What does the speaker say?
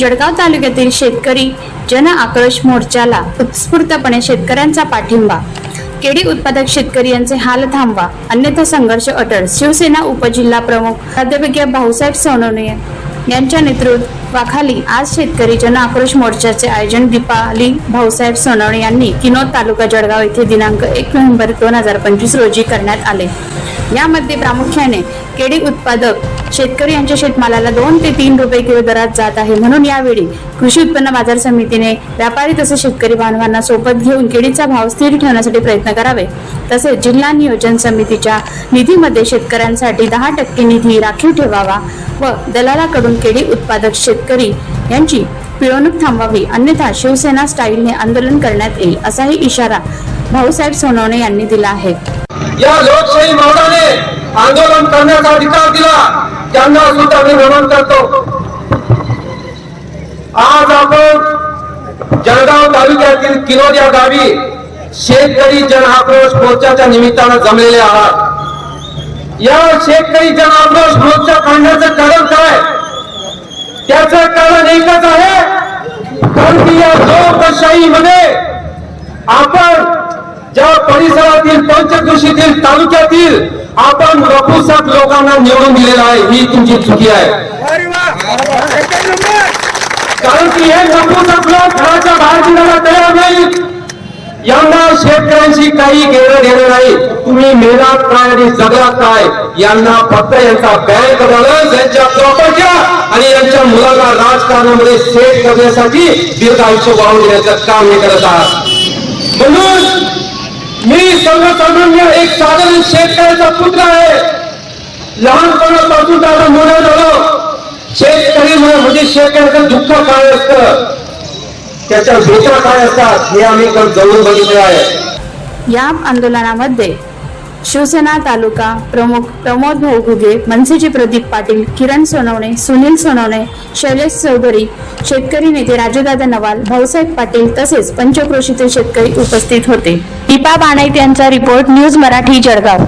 जळगाव तालुक्यातील शेतकरी जन आक्रोश मोर्चाला उत्स्फूर्तपणे शेतकऱ्यांचा पाठिंबा. केळी उत्पादक शेतकरी यांचे हाल थांबवा. अन्यथा संघर्ष अटळ. शिवसेना उपजिल्हा प्रमुख प्राध्यापक भाऊसाहेब सोनवणे यांच्या नेतृत्वाखाली आज शेतकरी जन आक्रोश मोर्चाचे आयोजन दीपाली भाऊसाहेब सोनवणे यांनी किनोद तालुका जळगाव येथे दिनांक एक नोव्हेंबर दोन हजार पंचवीस रोजी करण्यात आले. यामध्ये प्रामुख्याने केळी उत्पादक शेतकरी यांच्या शेतमालाला दोन ते तीन रुपये किलो दरात जात आहे. म्हणून यावेळी कृषी उत्पन्न बाजार समितीने व्यापारी तसेच शेतकरी बांधवांना सोबत घेऊन केळीचा भाव स्थिर ठेवण्यासाठी प्रयत्न करावे. तसेच जिल्हा नियोजन समितीच्या निधीमध्ये शेतकऱ्यांसाठी दहा टक्के निधी राखीव ठेवावा व दलालाकडून केळी उत्पादक शेतकरी यांची पिळवणूक थांबवावी. अन्यथा शिवसेना स्टाईलने आंदोलन करण्यात येईल असाही इशारा भाऊसाहेब सोनवणे यांनी दिला आहे. या लोकशाही आंदोलन करण्याचा अधिकार दिला. त्यांना सुद्धा मी नमन करतो. आज आपण जळगाव तालुक्यातील किनोद या गावी शेतकरी जन आक्रोश मोर्चाच्या निमित्तानं जमलेले आहात. या शेतकरी जन आक्रोश मोर्चा काढण्याचं कारण काय? त्याच कारण एकच आहे कारण की या लोकशाहीमध्ये आपण पंचकृषीतील तालुक्यातील आपण रघुसात लोकांना निवडून दिलेला आहे ही तुमची चुकी आहे. कारण की हे रघुसात लोक घराच्या बाहेर निघायला तयार नाहीत. यांना शेतकऱ्यांशी काही घेणं देणं नाही. तुम्ही मेहनत काय आणि जगलात काय यांना फक्त यांचा बँक बॅलन्स यांच्या प्रॉपर्ट्या आणि यांच्या मुलाला राजकारणामध्ये सेट करण्यासाठी दीर्घ आयुष्य वाहून देण्याचं काम हे करत आहात. म्हणून मी सर्वसामान्य एक साधारण शेतकऱ्याचा पुत्र आहे. लहानपणापासून त्याला मोठा झालो. शेतकरी म्हणजे शेतकऱ्याचं दुःख काय असतं? त्याच्या भेटा काय असतात? हे आम्ही जवळ बघितलं आहे. या आंदोलनामध्ये शिवसेना तालुका प्रमुख प्रमोद भाऊ घुगे मनसेचे प्रदीप पाटील किरण सोनवणे सुनील सोनवणे शैलेश चौधरी शेतकरी नेते राजूदादा नवाल भाऊसाहेब पाटील तसेच पंचक्रोशीतील शेतकरी उपस्थित होते. दीपा बाणाईत यांचा रिपोर्ट न्यूज मराठी जळगाव.